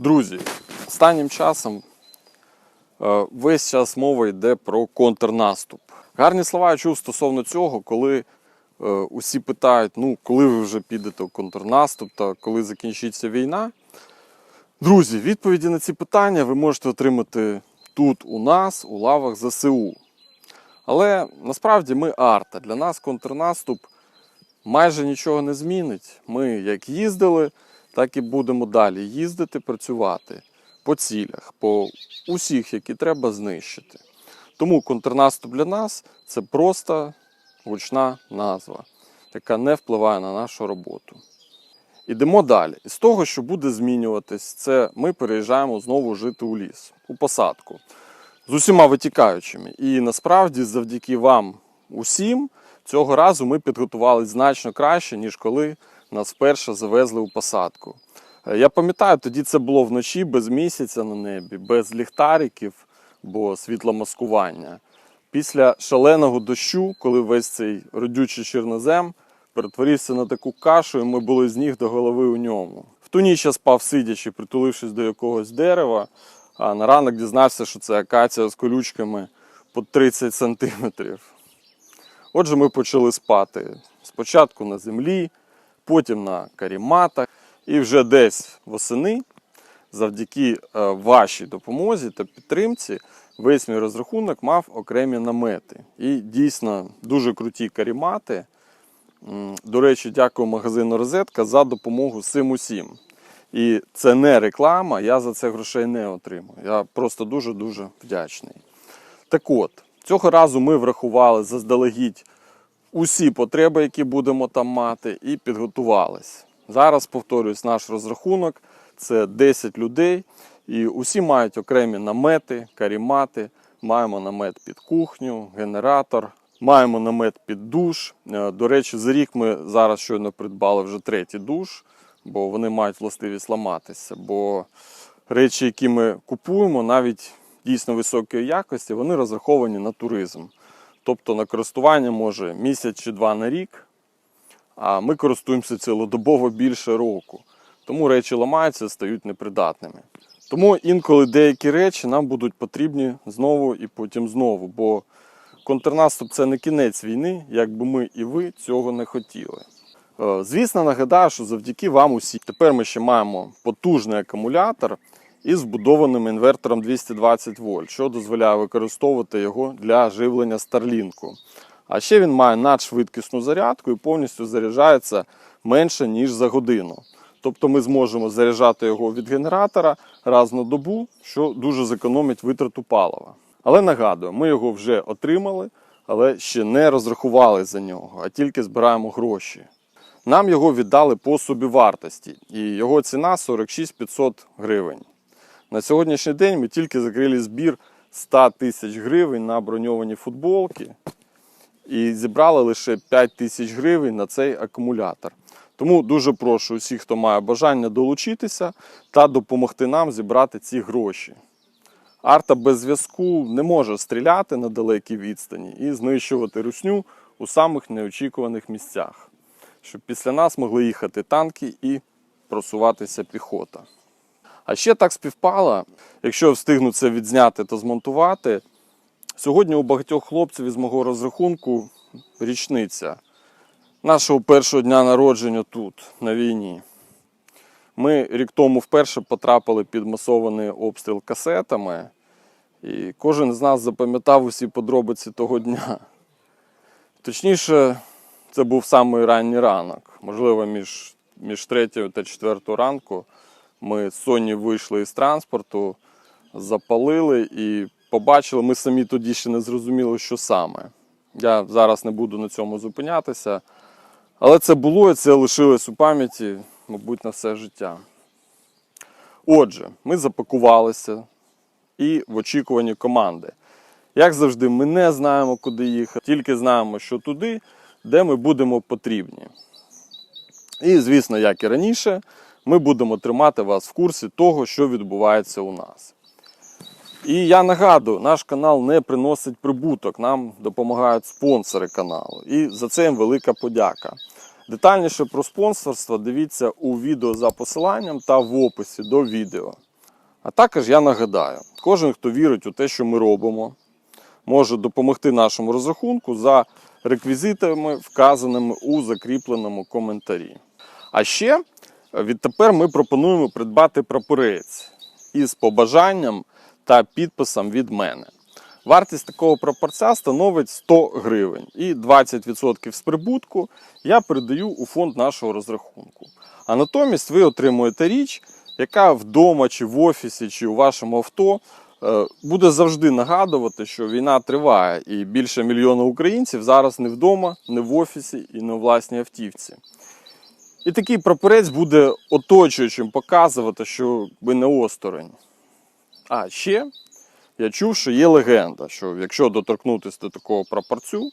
Друзі, останнім часом е, весь час мова йде про контрнаступ. Гарні слова я чув стосовно цього, коли е, усі питають, ну, коли ви вже підете в контрнаступ та коли закінчиться війна. Друзі, відповіді на ці питання ви можете отримати тут у нас, у лавах ЗСУ. Але насправді ми арта. Для нас контрнаступ майже нічого не змінить. Ми як їздили, так і будемо далі їздити, працювати по цілях, по усіх, які треба знищити. Тому контрнаступ для нас це просто гучна назва, яка не впливає на нашу роботу. Ідемо далі. З того, що буде змінюватись, це ми переїжджаємо знову жити у ліс, у посадку з усіма витікаючими. І насправді, завдяки вам усім, цього разу ми підготувалися значно краще, ніж коли нас вперше завезли у посадку. Е, Я пам'ятаю, тоді це було вночі без місяця на небі, без ліхтариків, бо світломаскування. Після шаленого дощу, коли весь цей родючий чорнозем перетворився на таку кашу, і ми були з ніг до голови у ньому. В ту ніч я спав сидячи, притулившись до якогось дерева, а на ранок дізнався, що це акація з колючками по 30 сантиметрів. Отже, ми почали спати спочатку на землі, потім на каріматах, і вже десь восени, завдяки е, вашій допомозі та підтримці, весь мій розрахунок мав окремі намети. І дійсно дуже круті карімати. До речі, дякую магазину Розетка за допомогу цим усім. І це не реклама, я за це грошей не отримую. Я просто дуже-дуже вдячний. Так от, цього разу ми врахували заздалегідь усі потреби, які будемо там мати, і підготувались. Зараз, повторюсь, наш розрахунок це 10 людей, і усі мають окремі намети, карімати. Маємо намет під кухню, генератор, маємо намет під душ. Е, До речі, за рік ми зараз щойно придбали вже третій душ, бо вони мають властивість ламатися. Бо речі, які ми купуємо, навіть дійсно високої якості, вони розраховані на туризм. Тобто на користування може місяць чи два на рік, а ми користуємося цілодобово більше року. Тому речі ламаються, стають непридатними. Тому інколи деякі речі нам будуть потрібні знову і потім знову. Бо контрнаступ це не кінець війни, як би ми і ви цього не хотіли. Е, Звісно, нагадаю, що завдяки вам усі. Тепер ми ще маємо потужний акумулятор із вбудованим інвертором 220 вольт, що дозволяє використовувати його для живлення Старлінку. А ще він має надшвидкісну зарядку і повністю заряджається менше, ніж за годину. Тобто ми зможемо заряджати його від генератора раз на добу, що дуже зекономить витрату палива. Але нагадую, ми його вже отримали, але ще не розрахували за нього, а тільки збираємо гроші. Нам його віддали по собівартості, і його ціна 46 500 гривень. На сьогоднішній день ми тільки закрили збір 100 тисяч гривень на броньовані футболки і зібрали лише 5 тисяч гривень на цей акумулятор. Тому дуже прошу усіх, хто має бажання долучитися та допомогти нам зібрати ці гроші. Арта без зв'язку не може стріляти на далекій відстані і знищувати русню у самих неочікуваних місцях, щоб після нас могли їхати танки і просуватися піхота. А ще так співпало, якщо встигну це відзняти та змонтувати. Сьогодні у багатьох хлопців із мого розрахунку річниця нашого першого дня народження тут, на війні. Ми рік тому вперше потрапили під масований обстріл касетами, і кожен з нас запам'ятав усі подробиці того дня. Точніше, це був самий ранній ранок, можливо, між, між 3 та 4 ранку. Ми Соні вийшли із транспорту, запалили і побачили, ми самі тоді ще не зрозуміли, що саме. Я зараз не буду на цьому зупинятися. Але це було і це лишилось у пам'яті, мабуть, на все життя. Отже, ми запакувалися і в очікуванні команди. Як завжди, ми не знаємо, куди їхати, тільки знаємо, що туди, де ми будемо потрібні. І, звісно, як і раніше, ми будемо тримати вас в курсі того, що відбувається у нас. І я нагадую, наш канал не приносить прибуток, нам допомагають спонсори каналу. І за це їм велика подяка. Детальніше про спонсорство дивіться у відео за посиланням та в описі до відео. А також я нагадаю, кожен, хто вірить у те, що ми робимо, може допомогти нашому розрахунку за реквізитами, вказаними у закріпленому коментарі. А ще відтепер ми пропонуємо придбати прапорець із побажанням та підписом від мене. Вартість такого прапорця становить 100 гривень і 20% з прибутку я передаю у фонд нашого розрахунку. А натомість ви отримуєте річ, яка вдома чи в офісі, чи у вашому авто е, буде завжди нагадувати, що війна триває, і більше мільйона українців зараз не вдома, не в офісі і не у власній автівці. І такий прапорець буде оточуючим показувати, що ви не осторонь. А ще я чув, що є легенда, що якщо доторкнутися до такого прапорцю,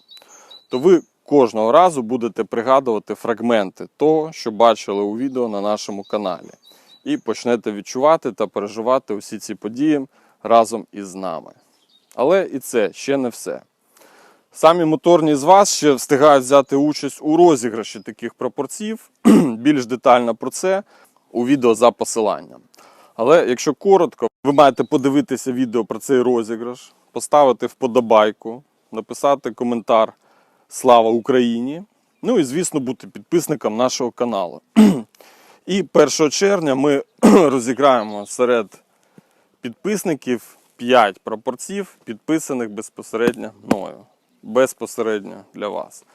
то ви кожного разу будете пригадувати фрагменти того, що бачили у відео на нашому каналі, і почнете відчувати та переживати усі ці події разом із нами. Але і це ще не все. Самі моторні з вас ще встигають взяти участь у розіграші таких прапорців. Більш детально про це у відео за посиланням. Але якщо коротко, ви маєте подивитися відео про цей розіграш, поставити вподобайку, написати коментар Слава Україні! Ну і, звісно, бути підписником нашого каналу. І 1 червня ми розіграємо серед підписників 5 прапорців, підписаних безпосередньо мною. Безпосередньо для вас.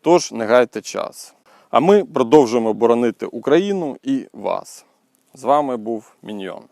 Тож не гайте час. А ми продовжуємо боронити Україну і вас. З вами був Міньйон.